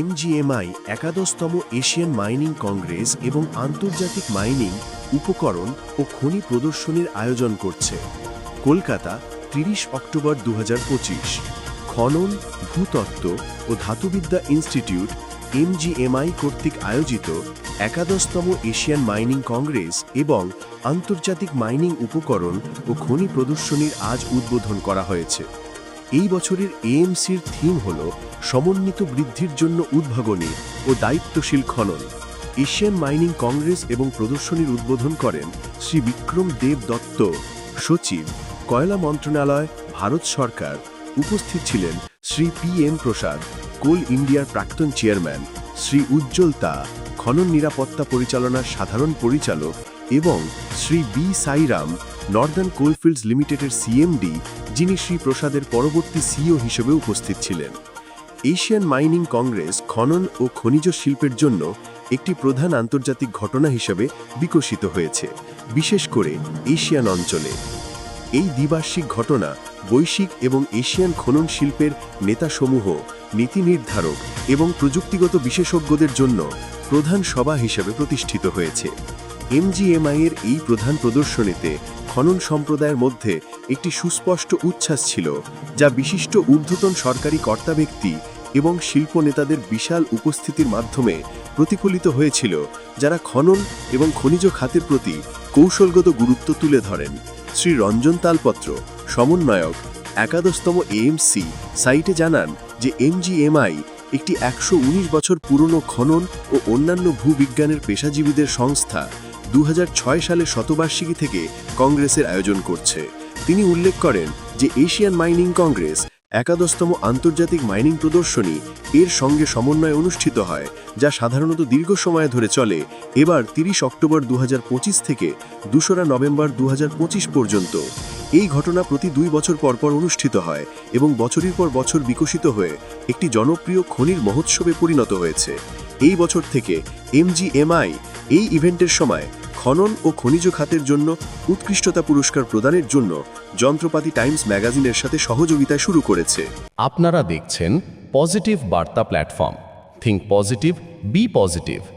এমজিএমআই একাদশতম Asian mining congress এবং আন্তর্জাতিক মাইনিং উপকরণ ও খনি প্রদর্শনীর আয়োজন করছে। কলকাতা, তিরিশ অক্টোবর দু খনন, ভূতত্ত্ব ও ধাতুবিদ্যা ইনস্টিটিউট, এমজিএমআই কর্তৃক আয়োজিত একাদশতম এশিয়ান মাইনিং কংগ্রেস এবং আন্তর্জাতিক মাইনিং উপকরণ ও খনি প্রদর্শনীর আজ উদ্বোধন করা হয়েছে। এই বছরের এএমসির থিম হল সমন্বিত বৃদ্ধির জন্য উদ্ভাবনী ও দায়িত্বশীল খনন। এশিয়ান মাইনিং কংগ্রেস এবং প্রদর্শনীর উদ্বোধন করেন শ্রী বিক্রম দেব দত্ত। সচিব, কয়লা মন্ত্রণালয়, ভারত সরকার। উপস্থিত ছিলেন Shri P M Prasad, coal ইন্ডিয়ার প্রাক্তন চেয়ারম্যান। শ্রী উজ্জ্বল তা, খনন নিরাপত্তা পরিচালনার সাধারণ পরিচালক এবং Shri B Sairam, northern coalfields লিমিটেডের সিএমডি যিনি শ্রী প্রসাদের পরবর্তী সিইও হিসেবে উপস্থিত ছিলেন। এশিয়ান মাইনিং কংগ্রেস খনন ও খনিজ শিল্পের জন্য একটি প্রধান আন্তর্জাতিক ঘটনা হিসেবে বিকশিত হয়েছে, বিশেষ করে এশিয়ান অঞ্চলে। এই দ্বিবার্ষিক ঘটনা বৈশ্বিক এবং এশিয়ান খনন শিল্পের নেতাসমূহ, নীতি নির্ধারক এবং প্রযুক্তিগত বিশেষজ্ঞদের জন্য প্রধান সভা হিসেবে প্রতিষ্ঠিত হয়েছে। এমজিএমআই এর এই প্রধান প্রদর্শনীতে খনন সম্প্রদায়ের মধ্যে একটি সুস্পষ্ট উচ্ছ্বাস ছিল, যা বিশিষ্ট ঊর্ধ্বতন সরকারি কর্তা ব্যক্তি এবং শিল্প নেতাদের বিশাল উপস্থিতির মাধ্যমে প্রতিফলিত হয়েছিল, যারা খনন এবং খনিজ খাতের প্রতি কৌশলগত গুরুত্ব তুলে ধরেন। শ্রী রঞ্জন তালপত্র, সমন্বয়ক, একাদশতম এএমসি, সাইটে জানান যে এমজিএমআই একটি একশো উনিশ বছর পুরনো খনন ও অন্যান্য ভূবিজ্ঞানের পেশাজীবীদের সংস্থা দু সালে শতবার্ষিকী থেকে কংগ্রেসের আয়োজন করছে। তিনি উল্লেখ করেন যে এশিয়ান মাইনিং কংগ্রেস, একাদশতম আন্তর্জাতিক মাইনিং প্রদর্শনী, এর সঙ্গে সমন্বয়ে অনুষ্ঠিত হয়, যা সাধারণত দীর্ঘ সময় ধরে চলে। এবার তিরিশ অক্টোবর দু হাজার পঁচিশ থেকে দোসরা নভেম্বর দু হাজার পঁচিশ পর্যন্ত। এই ঘটনা প্রতি দুই বছর পর পর অনুষ্ঠিত হয় এবং বছরের পর বছর বিকশিত হয়ে একটি জনপ্রিয় খনির মহোৎসবে পরিণত হয়েছে। এই বছর থেকে এমজিএমআই এই ইভেন্টের সময় খনন ও খনিজ খাতের জন্য উৎকৃষ্টতা পুরস্কার প্রদানের জন্য যন্ত্রপাতি টাইমস ম্যাগাজিনের সাথে সহযোগিতা শুরু করেছে। আপনারা দেখছেন পজিটিভ বার্তা platform. Think positive be positive